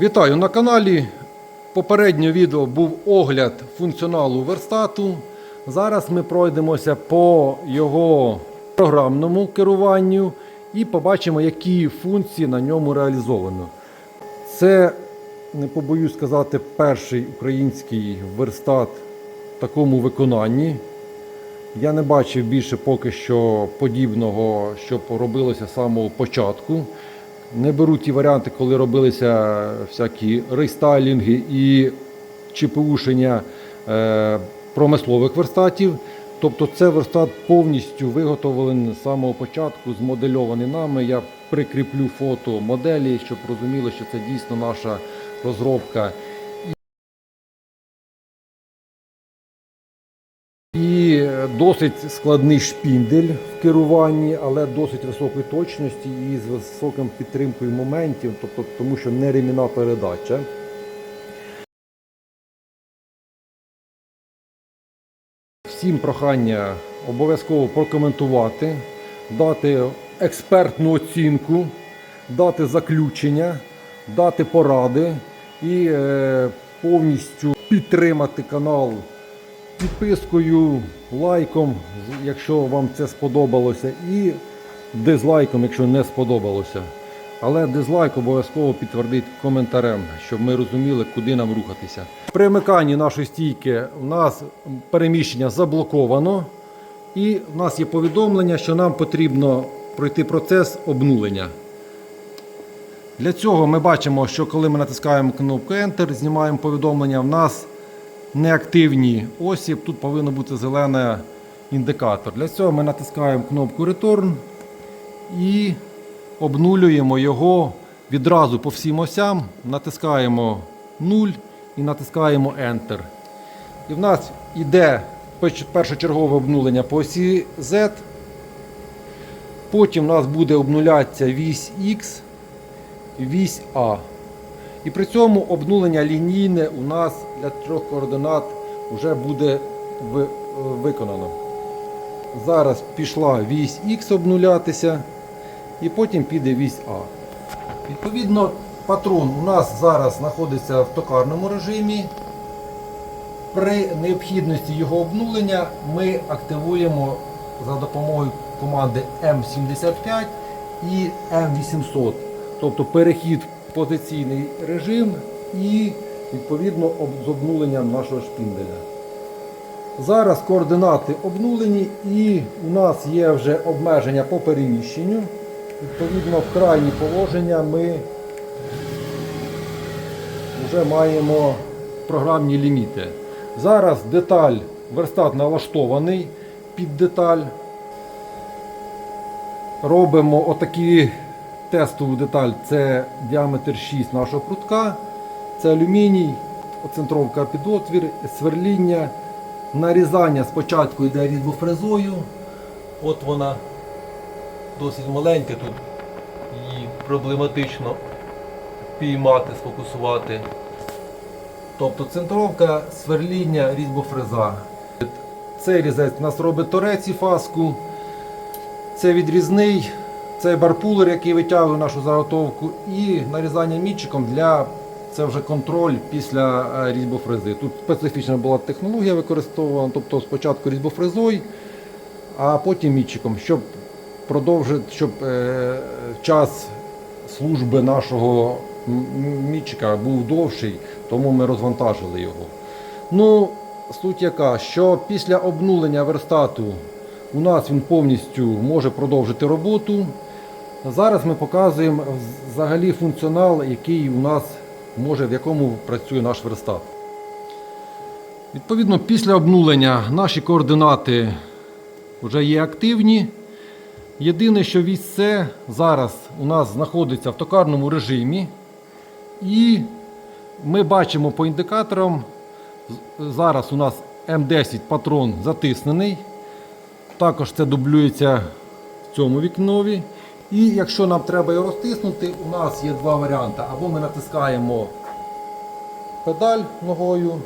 Вітаю на каналі. Попереднє відео був огляд функціоналу верстату. Зараз ми пройдемося по його програмному керуванню і побачимо, які функції на ньому реалізовано. Це, не побоюсь сказати, перший український верстат в такому виконанні. Я не бачив більше поки що подібного, що робилося з самого початку. Не беру ті варіанти, коли робилися всякі рейстайлінги і ЧПУшення е, промислових верстатів. Тобто це верстат повністю виготовлений з самого початку, змодельований нами. Я прикріплю фото моделі, щоб розуміли, що це дійсно наша розробка. І досить складний шпіндель в керуванні, але досить високої точності і з високим підтримкою моментів, тобто тому що не ремінна передача. Всім прохання обов'язково прокоментувати, дати експертну оцінку, дати заключення, дати поради і е, повністю підтримати канал підпискою, лайком, якщо вам це сподобалося, і дизлайком, якщо не сподобалося. Але дизлайк обов'язково підтвердить коментарем, щоб ми розуміли, куди нам рухатися. При вмиканні нашої стійки у нас переміщення заблоковано, і в нас є повідомлення, що нам потрібно пройти процес обнулення. Для цього ми бачимо, що коли ми натискаємо кнопку Enter, знімаємо повідомлення, в нас неактивні осі. Тут повинен бути зелений індикатор. Для цього ми натискаємо кнопку Return і обнулюємо його відразу по всім осям. Натискаємо 0 і натискаємо Enter. І в нас йде першочергове обнулення по осі Z. Потім у нас буде обнулятися вісь X, вісь А. І при цьому обнулення лінійне у нас для трьох координат вже буде виконано. Зараз пішла вісь Х обнулятися, і потім піде вісь А. Відповідно, патрон у нас зараз знаходиться в токарному режимі. При необхідності його обнулення ми активуємо за допомогою команди М75 і М800. Тобто перехід в позиційний режим і відповідно з обнуленням нашого шпінделя. Зараз координати обнулені і у нас є вже обмеження по переміщенню. Відповідно, в крайні положення ми вже маємо програмні ліміти. Зараз деталь, верстат налаштований під деталь. Робимо отакі тестову деталь. Це діаметр 6 нашого прутка. Це алюміній, оцентровка під отвір, сверління. Нарізання спочатку йде різьбофрезою. От вона досить маленька тут. Її проблематично піймати, сфокусувати. Тобто центровка, сверління, різьбофреза. Цей різець у нас робить торець і фаску. Це відрізний, це барпулер, який витягує нашу заготовку, і нарізання мітчиком для це вже контроль після е, різьбофрези. Тут специфічна була технологія використовувана, тобто спочатку різьбофрезою, а потім мітчиком, щоб продовжити, щоб е, час служби нашого мітчика був довший, тому ми розвантажили його. Ну, суть яка, що після обнулення верстату у нас він повністю може продовжити роботу. Зараз ми показуємо взагалі функціонал, який у нас може, в якому працює наш верстат. Відповідно, після обнулення наші координати вже є активні. Єдине, що вісь С зараз у нас знаходиться в токарному режимі. І ми бачимо по індикаторам, зараз у нас М10 патрон затиснений. Також це дублюється в цьому вікнові. І якщо нам треба його розтиснути, у нас є два варіанти. Або ми натискаємо педаль ногою,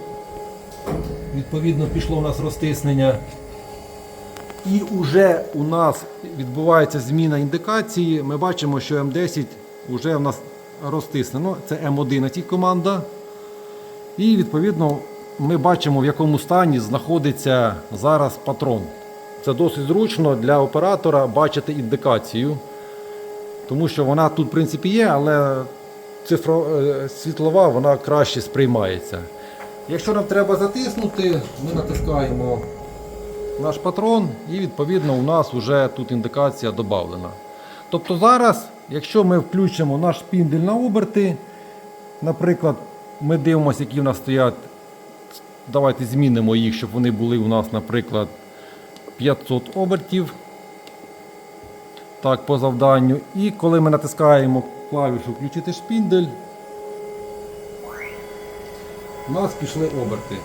відповідно пішло у нас розтиснення. І вже у нас відбувається зміна індикації. Ми бачимо, що М10 вже у нас розтиснено. Це М11 команда. І відповідно ми бачимо, в якому стані знаходиться зараз патрон. Це досить зручно для оператора бачити індикацію, тому що вона тут, в принципі, є, але цифро, е, світлова вона краще сприймається. Якщо нам треба затиснути, ми натискаємо наш патрон і відповідно у нас вже тут індикація додана. Тобто зараз, якщо ми включимо наш шпіндель на оберти, наприклад, ми дивимося, які в нас стоять, давайте змінимо їх, щоб вони були у нас, наприклад, 500 обертів. Так, по завданню. І коли ми натискаємо клавішу включити шпіндель, у нас пішли оберти.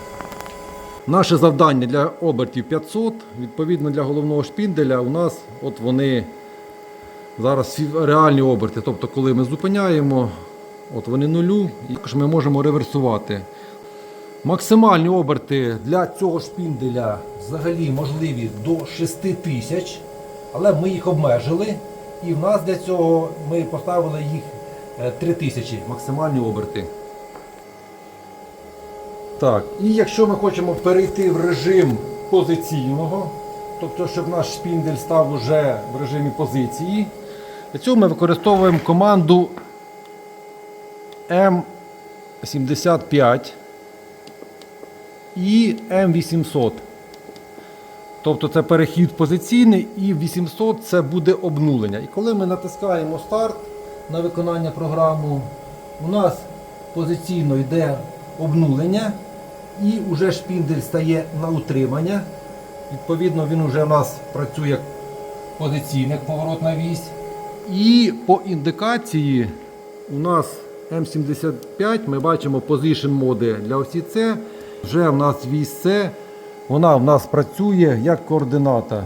Наше завдання для обертів 500, відповідно для головного шпінделя, у нас от вони зараз реальні оберти. Тобто, коли ми зупиняємо, от вони нулю, і також ми можемо реверсувати. Максимальні оберти для цього шпінделя взагалі можливі до 6000, але ми їх обмежили. І в нас для цього ми поставили їх е, 3000 максимальні оберти. Так, і якщо ми хочемо перейти в режим позиційного, тобто, щоб наш шпіндель став уже в режимі позиції, для цього ми використовуємо команду M75 і M800. Тобто це перехід позиційний і 800 це буде обнулення. І коли ми натискаємо старт на виконання програму, у нас позиційно йде обнулення і вже шпіндель стає на утримання. Відповідно, він вже у нас працює як позиційна як поворотна вісь. І по індикації у нас М75 ми бачимо position моди для осі С. Вже в нас вісь С, вона в нас працює як координата.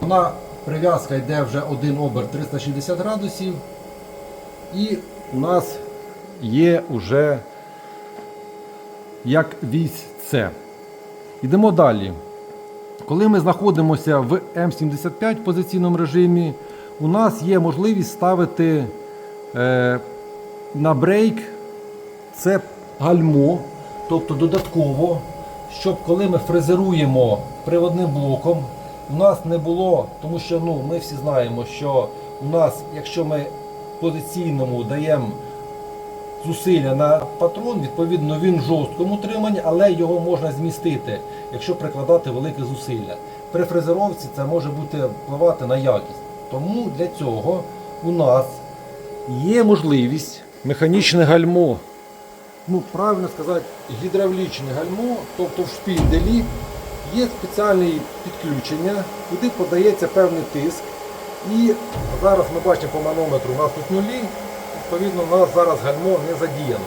Вона прив'язка йде вже один оберт 360 градусів. І у нас є вже як вісь С. Йдемо далі. Коли ми знаходимося в М75 позиційному режимі, у нас є можливість ставити е, на брейк це гальмо, тобто додатково, щоб коли ми фрезеруємо приводним блоком, у нас не було, тому що ну, ми всі знаємо, що у нас, якщо ми позиційному даємо зусилля на патрон, відповідно він в жорсткому утриманні, але його можна змістити, якщо прикладати велике зусилля. При фрезеровці це може бути впливати на якість. Тому для цього у нас є можливість механічне гальмо. Ну, правильно сказати, гідравлічне гальмо, тобто в шпінделі є спеціальне підключення, куди подається певний тиск. І зараз ми бачимо по манометру, у нас тут нулі, відповідно, у нас зараз гальмо не задіяно.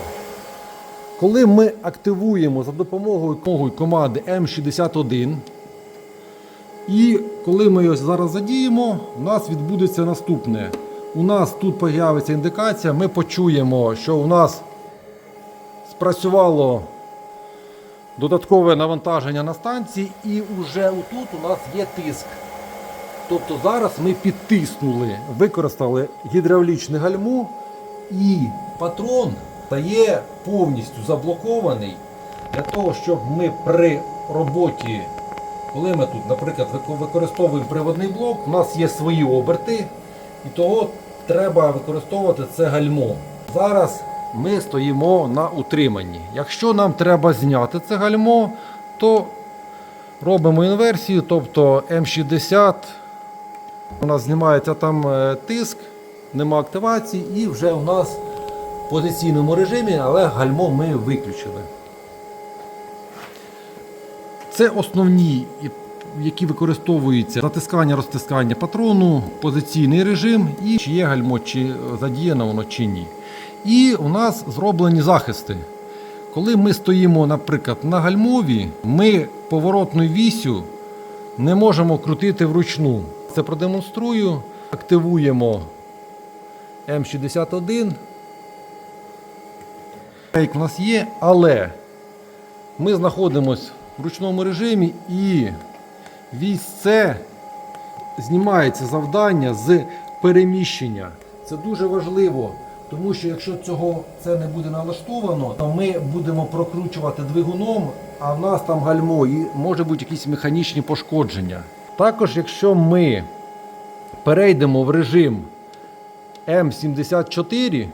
Коли ми активуємо за допомогою команди М61, і коли ми його зараз задіємо, у нас відбудеться наступне. У нас тут з'явиться індикація, ми почуємо, що у нас спрацювало додаткове навантаження на станції, і вже тут у нас є тиск. Тобто зараз ми підтиснули, використали гідравлічне гальмо, і патрон стає повністю заблокований для того, щоб ми при роботі, коли ми тут, наприклад, використовуємо приводний блок, у нас є свої оберти, і того треба використовувати це гальмо. Зараз ми стоїмо на утриманні. Якщо нам треба зняти це гальмо, то робимо інверсію, тобто М60 у нас знімається там е, тиск, нема активації, і вже у нас в позиційному режимі, але гальмо ми виключили. Це основні, які використовуються натискання, розтискання патрону, позиційний режим і чи є гальмо, чи задіяно воно чи ні. І у нас зроблені захисти. Коли ми стоїмо, наприклад, на гальмові, ми поворотною вісю не можемо крутити вручну. Це продемонструю. Активуємо М61. Рейк у нас є, але ми знаходимося в ручному режимі і вісь знімається завдання з переміщення. Це дуже важливо, тому що якщо цього це не буде налаштовано, то ми будемо прокручувати двигуном, а в нас там гальмо і може бути якісь механічні пошкодження. Також, якщо ми перейдемо в режим М74,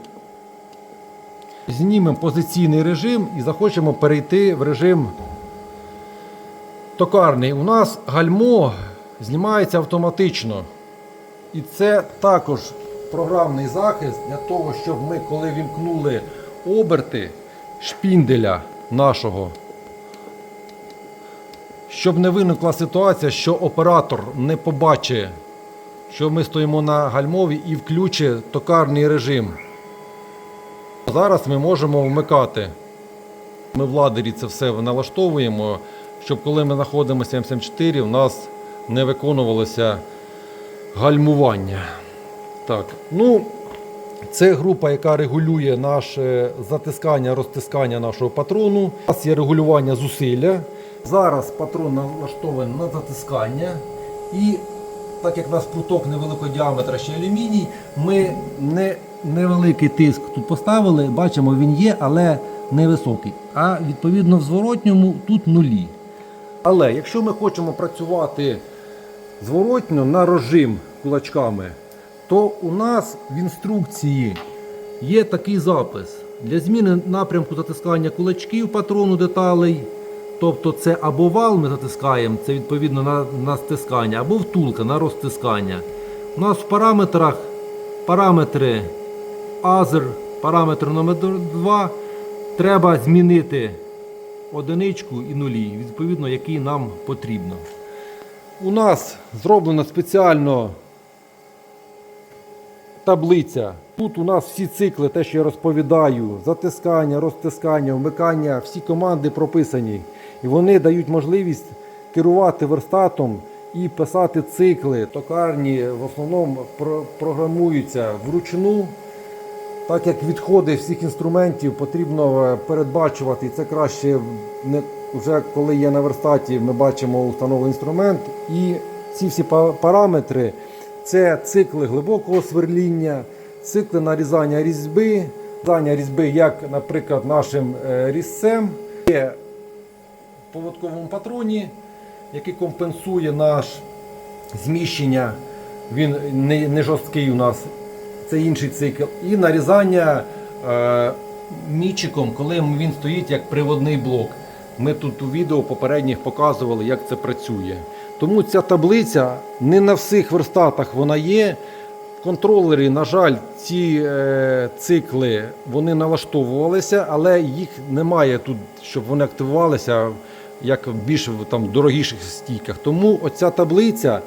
знімемо позиційний режим і захочемо перейти в режим токарний. У нас гальмо знімається автоматично. І це також програмний захист для того, щоб ми, коли вімкнули оберти шпінделя нашого, щоб не виникла ситуація, що оператор не побачить, що ми стоїмо на гальмові і включить токарний режим. Зараз ми можемо вмикати. Ми в ладері це все налаштовуємо, щоб коли ми знаходимося М74, у нас не виконувалося гальмування. Так, ну, це група, яка регулює наше затискання, розтискання нашого патрону. У нас є регулювання зусилля. Зараз патрон налаштований на затискання. І так як у нас пруток невеликого діаметра ще алюміній, ми не, невеликий тиск тут поставили, бачимо, він є, але невисокий. А відповідно в зворотньому тут нулі. Але якщо ми хочемо працювати зворотньо на рожим кулачками, то у нас в інструкції є такий запис. Для зміни напрямку затискання кулачків патрону деталей. Тобто це або вал ми затискаємо, це відповідно на, на стискання, або втулка на розтискання. У нас в параметрах параметри Азер, параметр номер 2 треба змінити одиничку і нулі, відповідно, який нам потрібно. У нас зроблено спеціально таблиця. Тут у нас всі цикли, те, що я розповідаю, затискання, розтискання, вмикання, всі команди прописані. І вони дають можливість керувати верстатом і писати цикли. Токарні в основному програмуються вручну. Так як відходи всіх інструментів потрібно е, передбачувати, і це краще не вже коли є на верстаті, ми бачимо установлений інструмент. І ці всі параметри це цикли глибокого сверління, цикли нарізання різьби, нарізання різьби, як, наприклад, нашим е, різцем. Є в поводковому патроні, який компенсує наш зміщення. Він не, не жорсткий у нас, це інший цикл. І нарізання е, мічиком, коли він стоїть як приводний блок. Ми тут у відео попередніх показували, як це працює. Тому ця таблиця не на всіх верстатах вона є. Контролери, на жаль, ці е, цикли вони налаштовувалися, але їх немає тут, щоб вони активувалися як в більш там, дорогіших стійках. Тому оця таблиця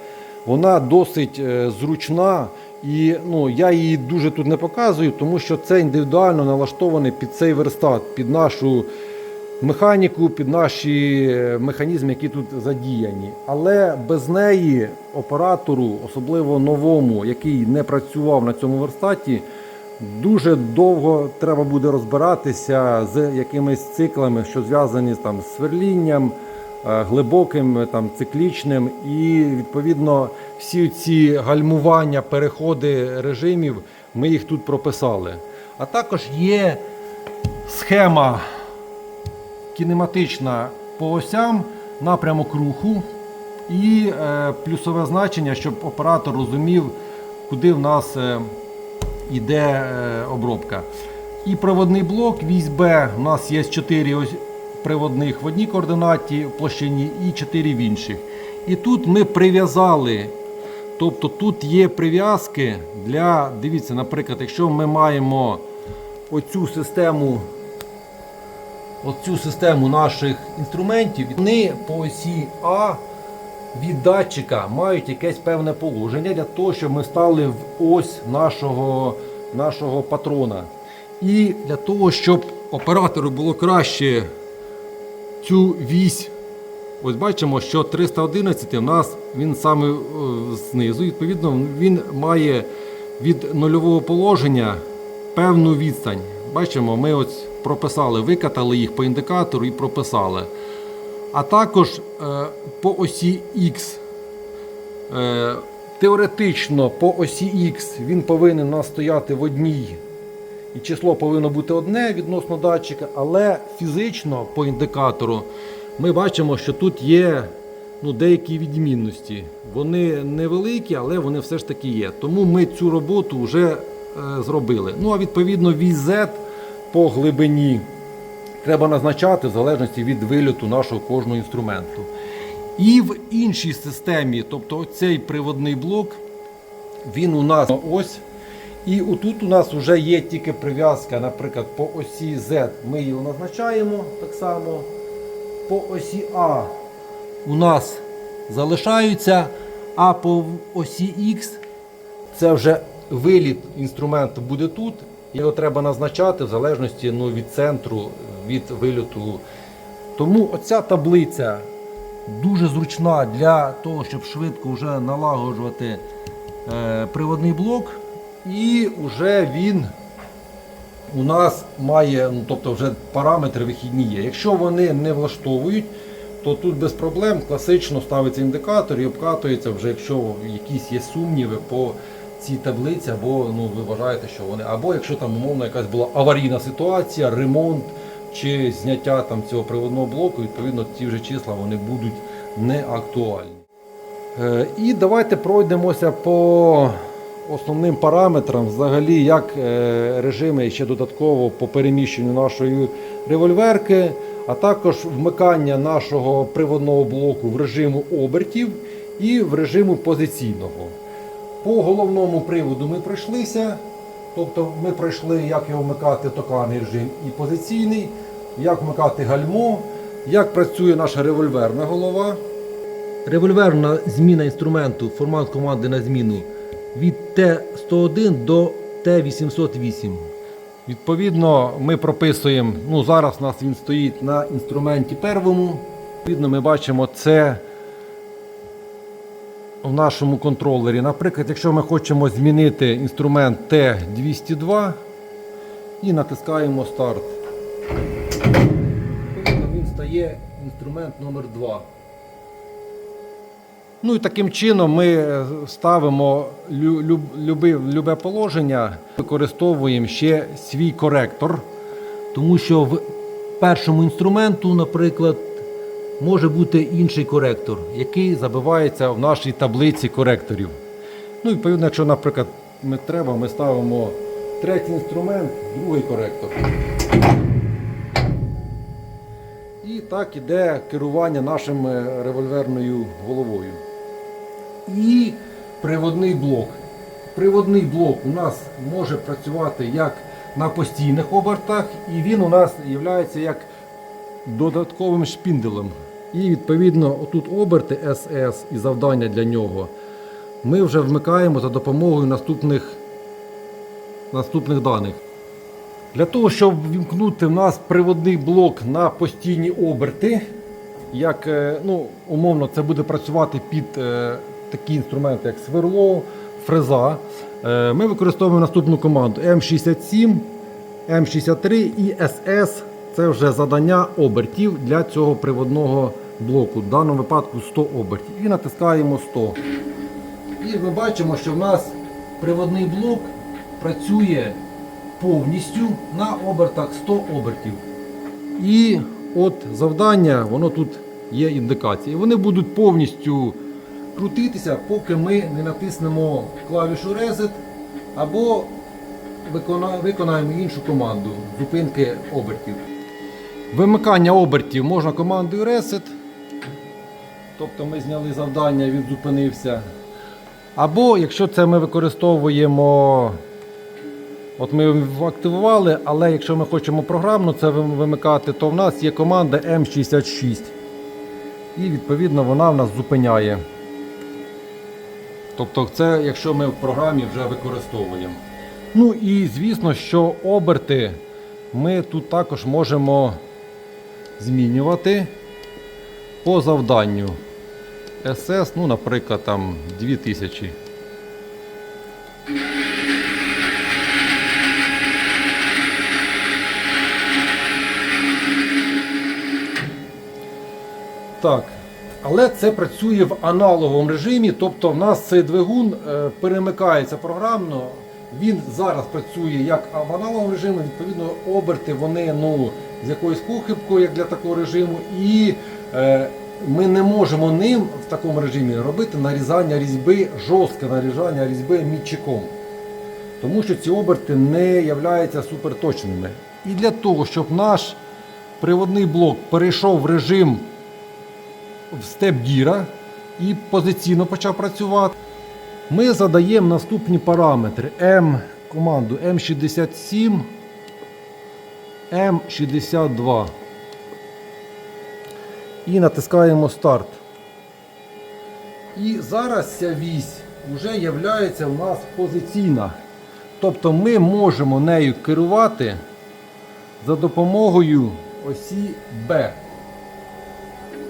вона досить е, зручна. І ну, я її дуже тут не показую, тому що це індивідуально налаштований під цей верстат, під нашу механіку, під наші е, механізми, які тут задіяні. Але без неї оператору, особливо новому, який не працював на цьому верстаті, дуже довго треба буде розбиратися з якимись циклами, що зв'язані там, з сверлінням, глибоким, е, там, циклічним. І відповідно всі ці гальмування, переходи режимів, ми їх тут прописали. А також є схема кінематична по осям, напрямок руху і е, плюсове значення, щоб оператор розумів, куди в нас е, йде е, обробка. І проводний блок, вісь Б, у нас є 4 ось приводних в одній координаті площині і 4 в інших. І тут ми прив'язали. Тобто тут є прив'язки для, дивіться, наприклад, якщо ми маємо оцю систему оцю систему наших інструментів, вони по осі А від датчика мають якесь певне положення для того, щоб ми стали в ось нашого, нашого патрона. І для того, щоб оператору було краще цю вісь. Ось бачимо, що 311 у нас він саме е, знизу. Відповідно, він має від нульового положення певну відстань. Бачимо, ми ось прописали, викатали їх по індикатору і прописали. А також е, по осі X е, Теоретично по осі Х він повинен у нас стояти в одній. І число повинно бути одне відносно датчика, але фізично по індикатору ми бачимо, що тут є ну, деякі відмінності. Вони невеликі, але вони все ж таки є. Тому ми цю роботу вже е, зробили. Ну а відповідно VZ по глибині треба назначати в залежності від вильоту нашого кожного інструменту. І в іншій системі, тобто цей приводний блок, він у нас ось. І отут у нас вже є тільки прив'язка, наприклад, по осі Z ми її назначаємо так само. По осі А у нас залишаються, а по осі X це вже виліт інструменту буде тут. Його треба назначати в залежності ну, від центру, від вильоту. Тому оця таблиця дуже зручна для того, щоб швидко вже налагоджувати е, приводний блок. І вже він у нас має, ну, тобто вже параметри вихідні є. Якщо вони не влаштовують, то тут без проблем класично ставиться індикатор і обкатується вже, якщо якісь є сумніви по цій таблиці, або ну, ви вважаєте, що вони, або якщо там умовно якась була аварійна ситуація, ремонт чи зняття там цього приводного блоку, відповідно ті вже числа вони будуть не актуальні. Е, І давайте пройдемося по основним параметрам, взагалі, як е, режими ще додатково по переміщенню нашої револьверки, а також вмикання нашого приводного блоку в режиму обертів і в режиму позиційного. По головному приводу ми пройшлися. Тобто ми пройшли, як його вмикати токарний режим і позиційний, як вмикати гальмо, як працює наша револьверна голова. Револьверна зміна інструменту, формат команди на зміну від Т101 до Т808. Відповідно, ми прописуємо, ну зараз у нас він стоїть на інструменті первому. Відповідно, ми бачимо це в нашому контролері. Наприклад, якщо ми хочемо змінити інструмент Т202 і натискаємо старт. Відповідно, він стає інструмент номер 2 Ну і таким чином ми е, ставимо лю- люб- люби- любе положення, використовуємо ще свій коректор, тому що в першому інструменту, наприклад, може бути інший коректор, який забивається в нашій таблиці коректорів. Ну, відповідно, якщо, наприклад, ми треба, ми ставимо третій інструмент, другий коректор. І так іде керування нашим е, револьверною головою. І приводний блок. Приводний блок у нас може працювати як на постійних обертах, і він у нас є як додатковим шпінделем. І відповідно отут оберти SS і завдання для нього ми вже вмикаємо за допомогою наступних, наступних даних. Для того, щоб вімкнути в нас приводний блок на постійні оберти, як е, ну, умовно це буде працювати під е, такі інструменти, як сверло, фреза, е, ми використовуємо наступну команду М67, М63 і SS. Це вже задання обертів для цього приводного блоку, в даному випадку 100 обертів. І натискаємо 100. І ми бачимо, що в нас приводний блок працює повністю на обертах 100 обертів. І от завдання, воно тут є індикації. Вони будуть повністю крутитися, поки ми не натиснемо клавішу Reset або виконаємо іншу команду зупинки обертів. Вимикання обертів можна командою Reset. Тобто ми зняли завдання, він зупинився. Або якщо це ми використовуємо От ми активували, але якщо ми хочемо програмно це вимикати, то в нас є команда М66. І відповідно вона в нас зупиняє. Тобто це якщо ми в програмі вже використовуємо. Ну і звісно, що оберти ми тут також можемо змінювати по завданню. SS, ну, наприклад, там 2000. Так, Але це працює в аналоговому режимі, тобто в нас цей двигун е, перемикається програмно. Він зараз працює як в аналоговому режимі, відповідно, оберти вони ну, з якоюсь похибкою, як для такого режиму, і е, ми не можемо ним в такому режимі робити нарізання різьби, жорстке нарізання різьби мітчиком. Тому що ці оберти не являються суперточними. І для того, щоб наш приводний блок перейшов в режим в степ діра і позиційно почав працювати, ми задаємо наступні параметри M, команду M67, M62. І натискаємо старт. І зараз ця вісь вже є у нас позиційна. Тобто ми можемо нею керувати за допомогою осі B.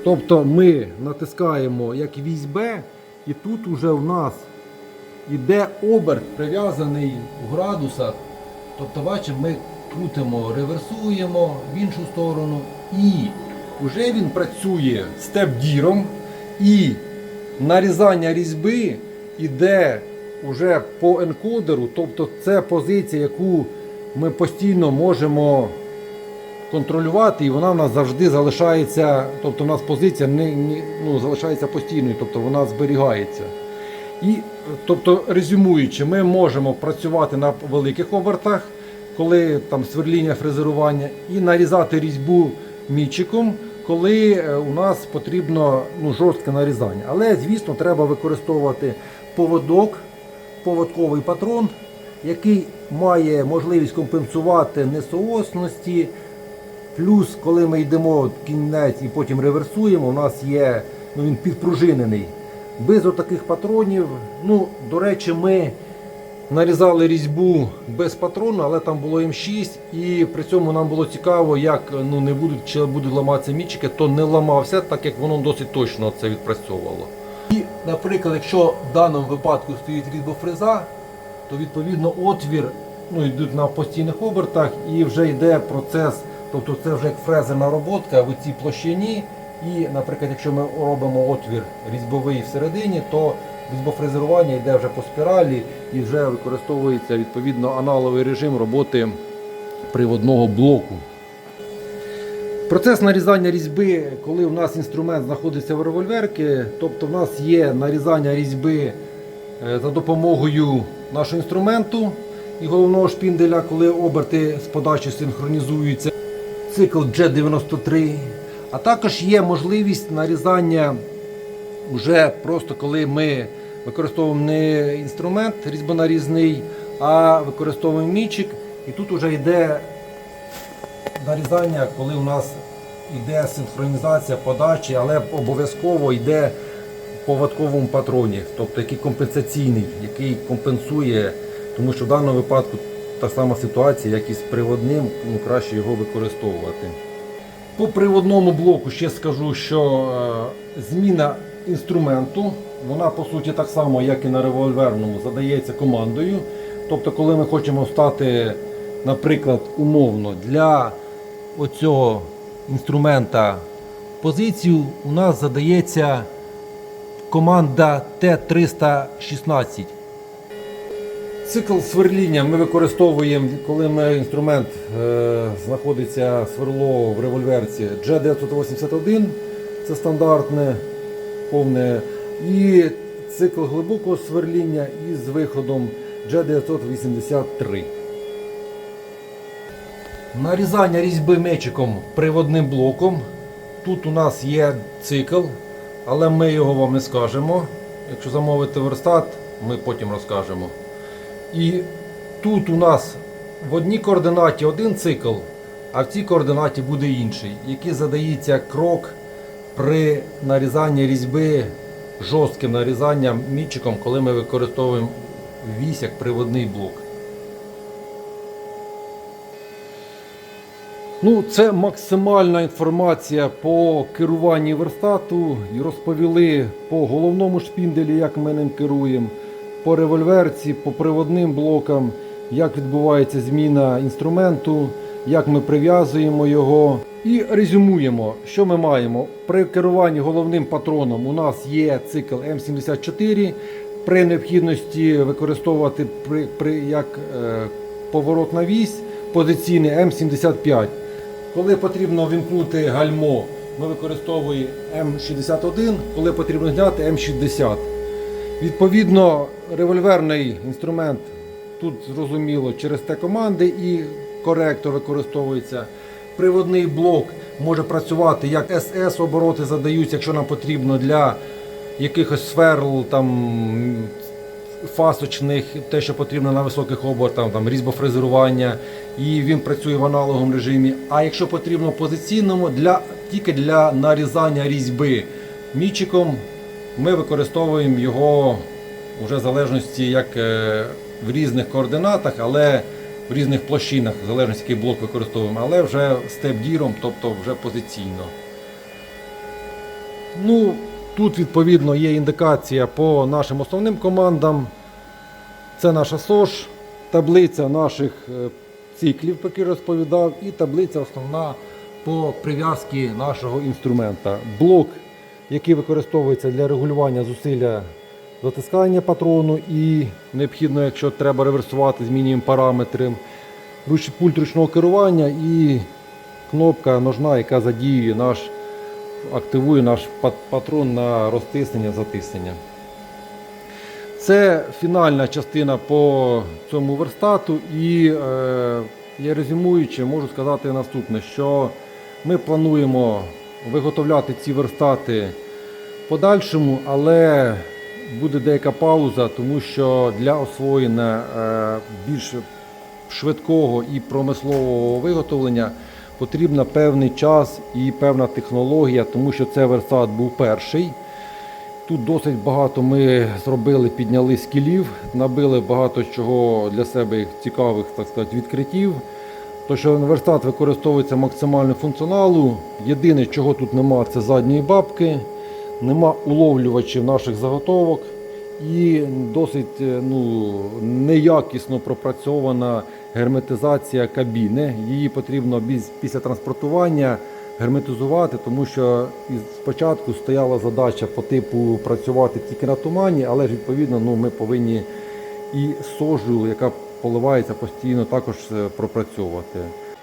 Тобто ми натискаємо як вісь Б, і тут уже в нас іде оберт прив'язаний у градусах. Тобто, бачимо, ми крутимо, реверсуємо в іншу сторону, і вже він працює степ-діром, і нарізання різьби йде уже по енкодеру, тобто це позиція, яку ми постійно можемо контролювати, і вона в нас завжди залишається, тобто в нас позиція не, не, ну, залишається постійною, тобто вона зберігається. І, тобто, резюмуючи, ми можемо працювати на великих обертах, коли там сверління, фрезерування, і нарізати різьбу мічиком, коли е, у нас потрібно ну, жорстке нарізання. Але, звісно, треба використовувати поводок, поводковий патрон, який має можливість компенсувати несоосності. Плюс, коли ми йдемо в кінець і потім реверсуємо, у нас є, ну він підпружинений. Без отаких патронів, ну, до речі, ми нарізали різьбу без патрону, але там було М6, і при цьому нам було цікаво, як ну, не будуть чи будуть ламатися мічики, то не ламався, так як воно досить точно це відпрацьовувало. І, наприклад, якщо в даному випадку стоїть різьбофреза, то відповідно отвір ну, йдуть на постійних обертах і вже йде процес, тобто це вже як фрезерна роботка в цій площині. І, наприклад, якщо ми робимо отвір різьбовий всередині, то різьбофрезерування йде вже по спіралі і вже використовується відповідно аналоговий режим роботи приводного блоку. Процес нарізання різьби, коли у нас інструмент знаходиться в револьверці, тобто в нас є нарізання різьби е, за допомогою нашого інструменту і головного шпінделя, коли оберти з подачі синхронізуються. Цикл G93. А також є можливість нарізання вже просто коли ми використовуємо не інструмент різьбонарізний, а використовуємо мічик. І тут вже йде нарізання, коли у нас йде синхронізація подачі, але обов'язково йде в поводковому патроні, тобто який компенсаційний, який компенсує, тому що в даному випадку та сама ситуація, як і з приводним, ну, краще його використовувати. По приводному блоку ще скажу, що е, зміна інструменту, вона по суті так само, як і на револьверному, задається командою. Тобто, коли ми хочемо стати, наприклад, умовно для оцього інструмента позицію, у нас задається команда Т316. Цикл сверління ми використовуємо, коли ми інструмент е, знаходиться сверло в револьверці G981, це стандартне повне, і цикл глибокого сверління із виходом G983. Нарізання різьби мечиком приводним блоком. Тут у нас є цикл, але ми його вам не скажемо. Якщо замовити верстат, ми потім розкажемо. І тут у нас в одній координаті один цикл, а в цій координаті буде інший, який задається крок при нарізанні різьби жорстким нарізанням мітчиком, коли ми використовуємо вісь як приводний блок. Ну, Це максимальна інформація по керуванні верстату. Розповіли по головному шпінделі, як ми ним керуємо, по револьверці, по приводним блокам, як відбувається зміна інструменту, як ми прив'язуємо його. І резюмуємо, що ми маємо. При керуванні головним патроном у нас є цикл М74. При необхідності використовувати при, при, як е, поворотна вісь позиційний М75. Коли потрібно вімкнути гальмо, ми використовуємо М61, коли потрібно зняти М60. Відповідно, револьверний інструмент тут зрозуміло через те команди і коректор використовується. Приводний блок може працювати як СС, обороти задаються, якщо нам потрібно для якихось сверл, там, фасочних, те, що потрібно на високих обертах, там, різьбофрезерування, і він працює в аналоговому режимі. А якщо потрібно позиційному, для, тільки для нарізання різьби мічиком, ми використовуємо його вже в залежності як е, в різних координатах, але в різних площинах, в залежності який блок використовуємо, але вже степ-діром, тобто вже позиційно. Ну, тут відповідно є індикація по нашим основним командам. Це наша СОЖ, таблиця наших е, циклів, про які розповідав, і таблиця основна по прив'язці нашого інструмента. Блок, який використовується для регулювання зусилля затискання патрону, і необхідно, якщо треба реверсувати, змінюємо параметри. Пульт ручного керування і кнопка ножна, яка задіює наш, активує наш патрон на розтиснення, затиснення. Це фінальна частина по цьому верстату. І е, я резюмуючи, можу сказати наступне, що ми плануємо виготовляти ці верстати в подальшому, але буде деяка пауза, тому що для освоєння е, більш швидкого і промислового виготовлення потрібна певний час і певна технологія, тому що це верстат був перший. Тут досить багато ми зробили, підняли скілів, набили багато чого для себе цікавих так сказати, відкриттів. То, що верстат використовується максимально функціоналу. Єдине, чого тут нема, це задньої бабки, нема уловлювачів наших заготовок і досить е, ну, неякісно пропрацьована герметизація кабіни. Її потрібно після транспортування герметизувати, тому що спочатку стояла задача по типу працювати тільки на тумані, але ж відповідно ну, ми повинні і сожу, яка поливається постійно, також е, пропрацьовувати.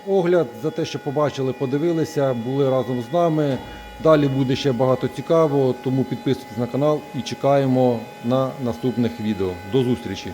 Огляд за те, що побачили, подивилися, були разом з нами. Далі буде ще багато цікавого, тому підписуйтесь на канал і чекаємо на наступних відео. До зустрічі!